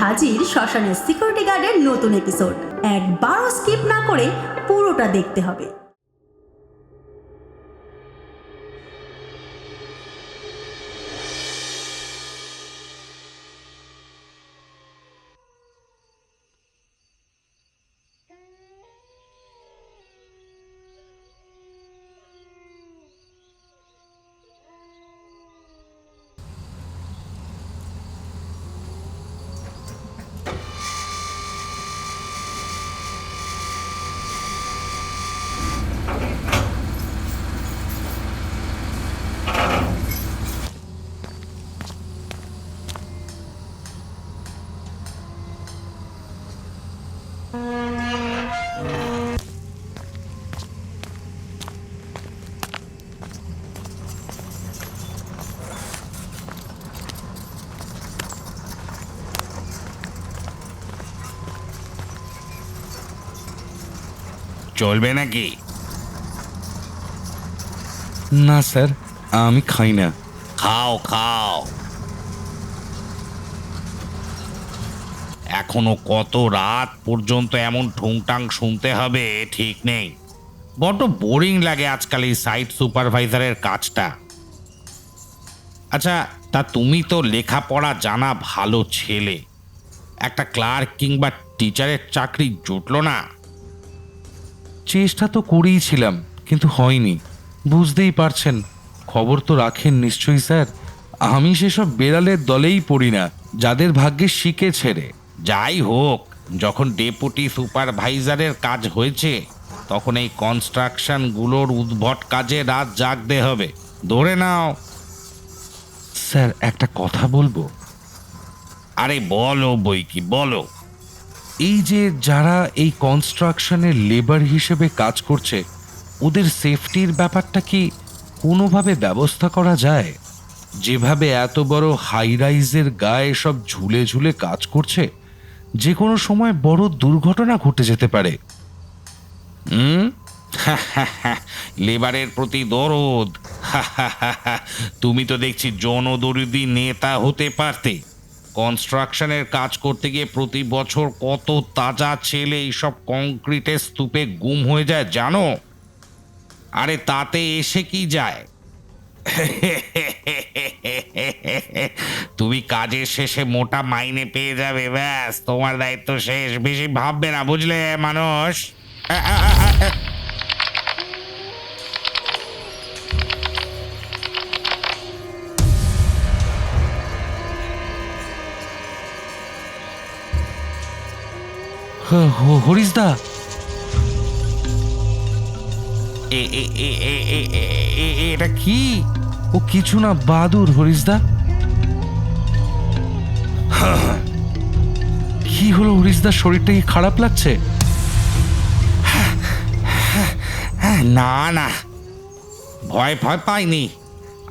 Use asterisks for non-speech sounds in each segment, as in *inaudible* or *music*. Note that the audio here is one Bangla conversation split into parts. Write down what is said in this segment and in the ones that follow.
হাজির শ্মশানের সিকিউরিটি গার্ডের নতুন এপিসোড একবারও স্কিপ না করে পুরোটা দেখতে হবে। চলবে নাকি? না স্যার আমি খাই না। খাও খাও। এখনও কত রাত পর্যন্ত এমন ঠুংটাং শুনতে হবে ঠিক নেই। বড্ড বোরিং লাগে আজকাল এই সাইট সুপারভাইজারের কাজটা। আচ্ছা তা তুমি তো লেখাপড়া জানা ভালো ছেলে। একটা ক্লার্ক কিংবা টিচারের চাকরি জুটলো না? চেষ্টা তো করেইছিলাম কিন্তু হয়নি। বুঝতেই পারছেন, খবর তো রাখেন নিশ্চয়ই স্যার। আমি সেসব বেড়ালের দলেই পড়ি না, যাদের ভাগ্যে শিখে ছেড়ে। যাই হোক, যখন ডেপুটি সুপারভাইজারের কাজ হয়েছে, তখন এই কনস্ট্রাকশনগুলোর উদ্ভট কাজে রাত জাগতে হবে। ধরে নাও। স্যার, একটা কথা বলব? আরে বলো বই কি বলো। এই যে যারা এই কনস্ট্রাকশনের লেবার হিসেবে কাজ করছে, ওদের সেফটির ব্যাপারটা কি কোনোভাবে ব্যবস্থা করা যায়? যেভাবে এত বড় হাই রাইজের গায়ে সব ঝুলে ঝুলে কাজ করছে, যে কোনো সময় বড় দুর্ঘটনা ঘটে যেতে পারে। হুম? *laughs* লেবারের প্রতি দরদ। *laughs* তুমি তো দেখছি জনদরিদ্রী নেতা হতে পারতে। কনস্ট্রাকশনের কাজ করতে গিয়ে প্রতি বছর কত তাজা ছেলে এইসব কংক্রিটের স্তূপে গুম হয়ে যায়, জানো? আরে তাতে এসে কি যায়? *laughs* তুমি কাজের শেষে মোটা মাইনে পেয়ে যাবে, ব্যাস। তোমার দায়িত্ব শেষ। বেশি ভাববে না, বুঝলে, মানুষ? *laughs* হরিশদা এটা কি? ও কিছু না বাদুর হরিশদা কি হলো হরিশদার শরীরটা কি খারাপ লাগছে? না না। ভয় ভয় পাইনি।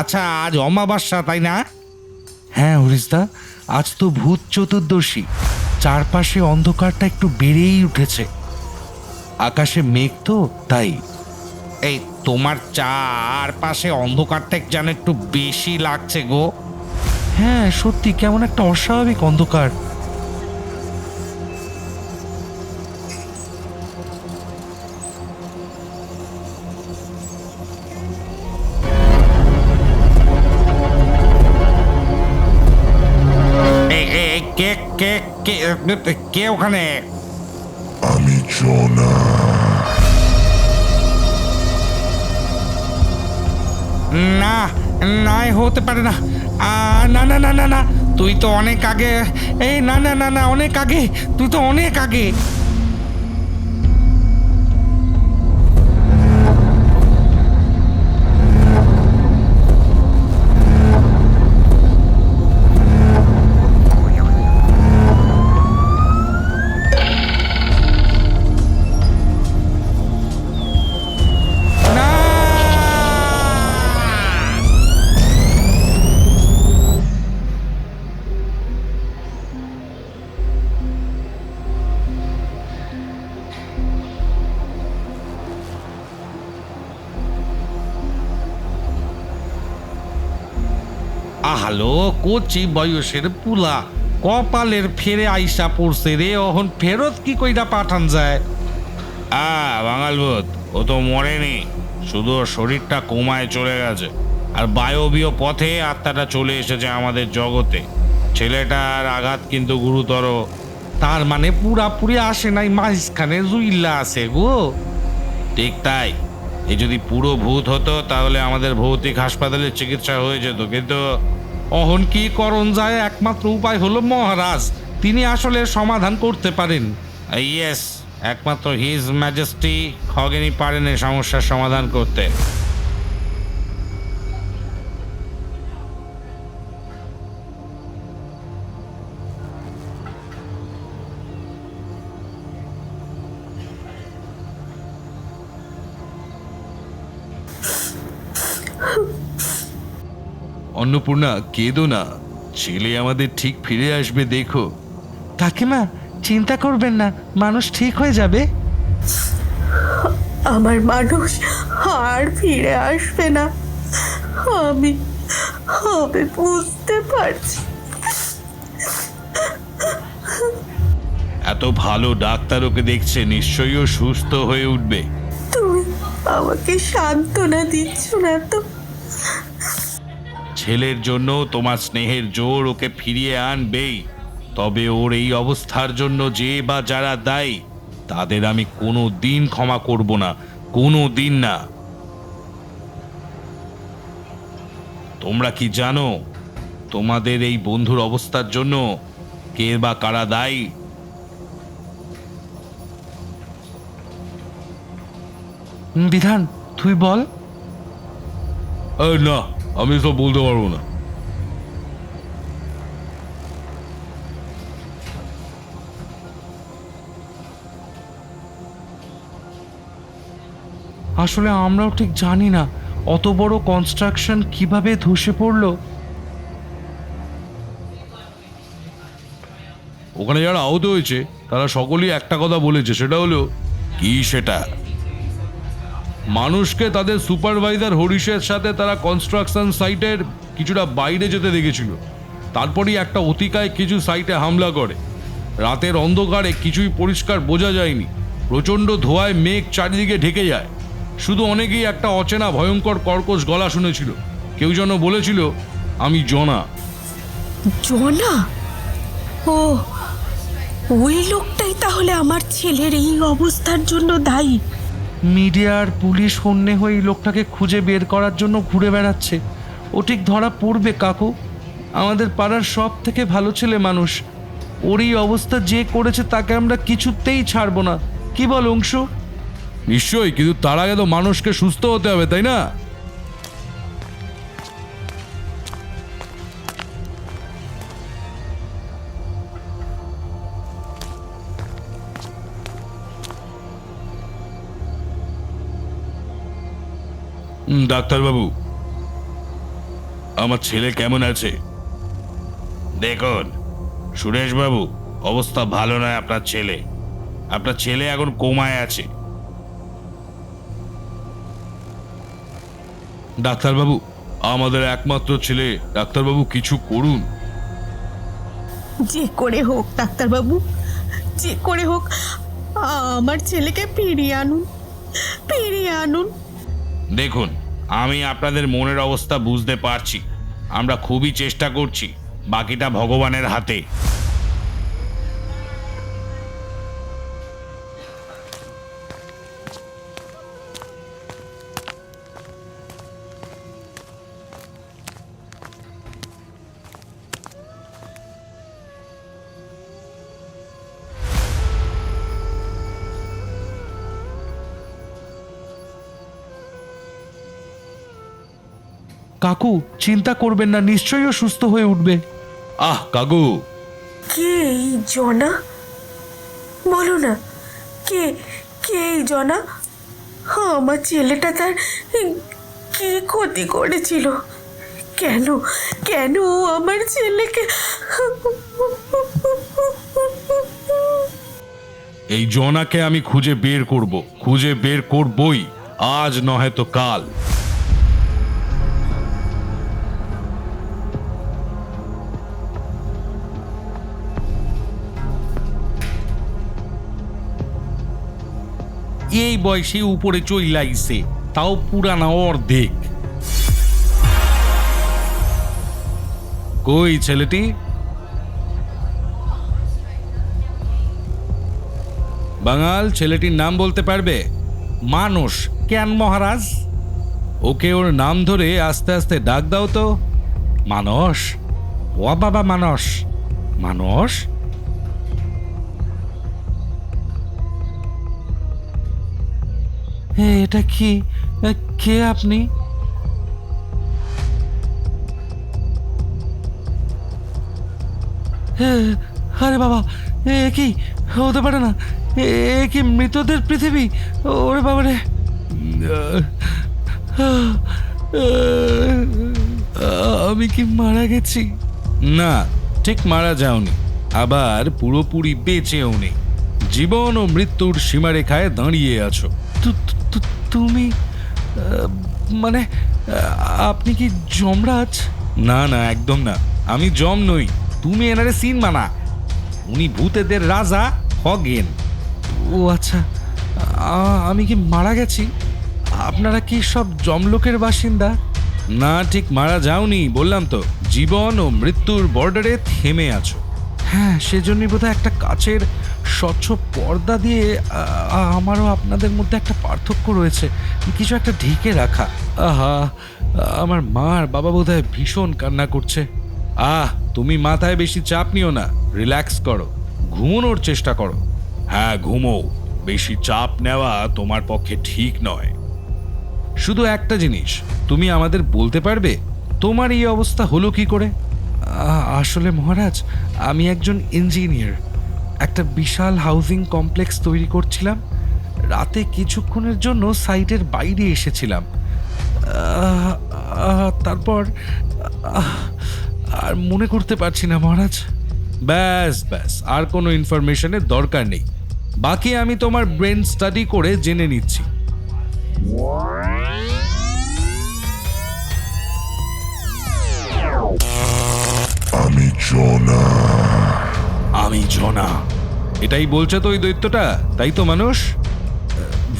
আচ্ছা আজ অমাবস্যা তাই না? হ্যাঁ হরিশদা আজ তো ভূত চতুর্দশী। চারপাশে অন্ধকারটা একটু বেড়েই উঠেছে। আকাশে মেঘ তো, তাই। এই তোমার চারপাশে অন্ধকারটা যেন একটু বেশি লাগছে গো। হ্যাঁ সত্যি, কেমন একটা অস্বাভাবিক অন্ধকার। কে কে কে কে ওখানে? আমি জোনা। না নাই হতে পারে না। না না না না না তুই তো অনেক আগে এই না না না না অনেক আগে তুই তো অনেক আগে। ভালো কচি বয়সের পুলা। কপালের ফেরে আইসা পড়ছে রে অহন ফেরত কি কইরা পাঠান যায়? আ বাঙালবোধ ও তো মরেনি। শুধু শরীরটা কমায় চলে গেছে। আর বায়বীয় পথে আত্মাটা চলে এসেছে আমাদের জগতে। ছেলেটার আঘাত কিন্তু গুরুতর। তার মানে পুরাপুরি আসে নাই মাঝখানে জুইল্লা আছে গো। ঠিক তাই। এ যদি পুরো ভূত হতো তাহলে আমাদের ভৌতিক হাসপাতালে চিকিৎসা হয়ে যেত কিন্তু অহন কি করণ যায় একমাত্র উপায় হলো মহারাজ, তিনি আসলে সমাধান করতে পারেন। ইয়েস একমাত্র হিজ ম্যাজেস্টি খগেনি পারেন এই সমস্যার সমাধান করতে। অন্নপূর্ণা কেঁদো না। ছেলে আমাদের ঠিক ফিরে আসবে দেখো। তাকে কাকিমা চিন্তা করবেন না মানুষ ঠিক হয়ে যাবে। আমার মানুষ আর ফিরে আসবে না। আমি আমি বুঝতে পারছি। এত ভালো ডাক্তার ওকে দেখছে নিশ্চয়ই ও সুস্থ হয়ে উঠবে। তুমি আমাকে সান্ত্বনা দিচ্ছ না তো? ছেলের জন্য তোমার স্নেহের জোর ওকে ফিরিয়ে আনবেই। তবে ওর এই অবস্থার জন্য যে বা যারা দায়ী তাদের আমি কোনো দিন ক্ষমা করব না কোনো দিন না। তোমরা কি জানো তোমাদের এই বন্ধুর অবস্থার জন্য কে বা কারা দায়ী? বিধান তুই বল। না। আমি সব বলতে পারব না। আসলে আমরাও ঠিক জানি না অত বড় কনস্ট্রাকশন কীভাবে ধসে পড়ল। ওখানে যারা আহত হয়েছে তারা সকলেই একটা কথা বলেছে সেটা হলো কি সেটা? মানুষকে তাদের সুপারভাইজার হরিশের সাথে তারা কনস্ট্রাকশন সাইটের কিছুটা বাইরে যেতে দেখেছিল। তারপরেই একটা অতিকায় কিছু সাইটে হামলা করে। রাতের অন্ধকারে কিছুই পরিষ্কার বোঝা যায়নি। প্রচণ্ড ধোঁয়ায় মেঘ চারিদিকে ঢেকে যায়। শুধু অনেকেই একটা অচেনা ভয়ঙ্কর কর্কশ গলা শুনেছিল। কেউ যেন বলেছিল, আমি জনা। জনা? ও, ওই লোকটাই তাহলে আমার ছেলের এই অবস্থার জন্য দায়ী। মিডিয়া আর পুলিশ হন্যে হয়ে লোকটাকে খুঁজে বের করার জন্য ঘুরে বেড়াচ্ছে। ও ঠিক ধরা পড়বে, কাকু। আমাদের পাড়ার সব থেকে ভালো ছেলে মানুষ। ওর এই অবস্থা যে করেছে তাকে আমরা কিছুতেই ছাড়বো না। কি বল, অংশ? নিশ্চয়ই, কিন্তু তার আগে তো মানুষকে সুস্থ হতে হবে, তাই না? ডাক্তারবাবু। আমার ছেলে কেমন আছে? দেখুন সুরেশবাবু অবস্থা ভালো নয় আপনার ছেলে। আপনার ছেলে এখন কোমায় আছে। ডাক্তারবাবু আমাদের একমাত্র ছেলে ডাক্তারবাবু কিছু করুন। যে করে হোক ডাক্তারবাবু যে করে হোক আমার ছেলেকে ফিরিয়ে আনুন ফিরিয়ে আনুন। দেখুন আমি আপনাদের মনের অবস্থা বুঝতে পারছি। আমরা খুবই চেষ্টা করছি। বাকিটা ভগবানের হাতে। কাকু চিন্তা করবেন না নিশ্চয়ই ও সুস্থ হয়ে উঠবে। আহ কাকু। কে এই জনা? বলো না কে কে এই জনা? আমার ছেলেটা তার কি ক্ষতি করেছিল? কেন কেন আমার ছেলেকে এই জনাকে আমি খুঁজে বের করব খুঁজে বের করবই আজ নহে তো কাল। এই বয়সে উপরে চইলাইছে তাও পুরানা অর্ধেক। কই ছেলেটি? বাঙাল, ছেলেটির নাম বলতে পারবে? মানুষ কেন মহারাজ? ওকে ওর নাম ধরে আস্তে আস্তে ডাক দাও তো। মানস? ও বাবা, মানস। মানস? এটা কি? কে আপনি? আরে বাবা এ কি? হতে পারে না। এ কি মৃতদের পৃথিবী? ওরে বাবা রে। আমি কি মারা গেছি? না ঠিক মারা যাওনি। আবার পুরোপুরি বেঁচেও নেই। জীবন ও মৃত্যুর সীমারেখায় দাঁড়িয়ে আছো। তুমি মানে আপনি কি যমরাজ? না না, একদম না। আমি জম নই, তুমি এনারে সিন মানা উনি ভূতেদের রাজা, হগেন। ও আচ্ছা আমি কি মারা গেছি? আপনারা কি সব জমলোকের বাসিন্দা? না, ঠিক মারা যাওনি, বললাম তো। জীবন ও মৃত্যুর বর্ডারে থেমে আছো। হ্যাঁ সেজন্যই বোধহয় একটা কাচের স্বচ্ছ পর্দা দিয়ে আমারও আপনাদের মধ্যে একটা পার্থক্য রয়েছে। কিছু একটা ঢেকে রাখা। আহা, আমার মা আর বাবা বোধহয় ভীষণ কান্না করছে। আহ, তুমি মাথায় বেশি চাপ নিও না। রিল্যাক্স করো। ঘুমোনোর চেষ্টা করো। হ্যাঁ ঘুমো। বেশি চাপ নেওয়া তোমার পক্ষে ঠিক নয়। শুধু একটা জিনিস, তুমি আমাদের বলতে পারবে? তোমার এই অবস্থা হলো কি করে? আসলে মহারাজ, আমি একজন ইঞ্জিনিয়ার। একটা বিশাল হাউজিং কমপ্লেক্স তৈরি করছিলাম। রাতে কিছুক্ষণের জন্য সাইটের বাইরে এসেছিলাম। তারপর আর মনে করতে পারছি না মহারাজ। ব্যাস ব্যাস আর কোনো ইনফরমেশনের দরকার নেই। বাকি আমি তোমার ব্রেন স্টাডি করে জেনে নিচ্ছি। আমি জোনা। আমি জনা। এটাই বলছে তো ওই দৈত্যটা? তাই তো মানুষ?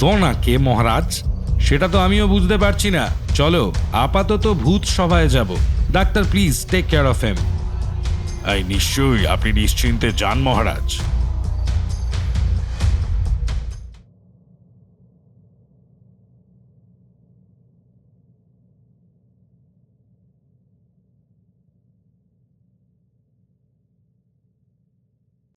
জনা কে মহারাজ? সেটা তো আমিও বুঝতে পারছি না। চলো, আপাতত ভূত সভায় যাব। Doctor please take care of I নিশ্চয়ই, আপনি নিশ্চিন্তে যান, মহারাজ।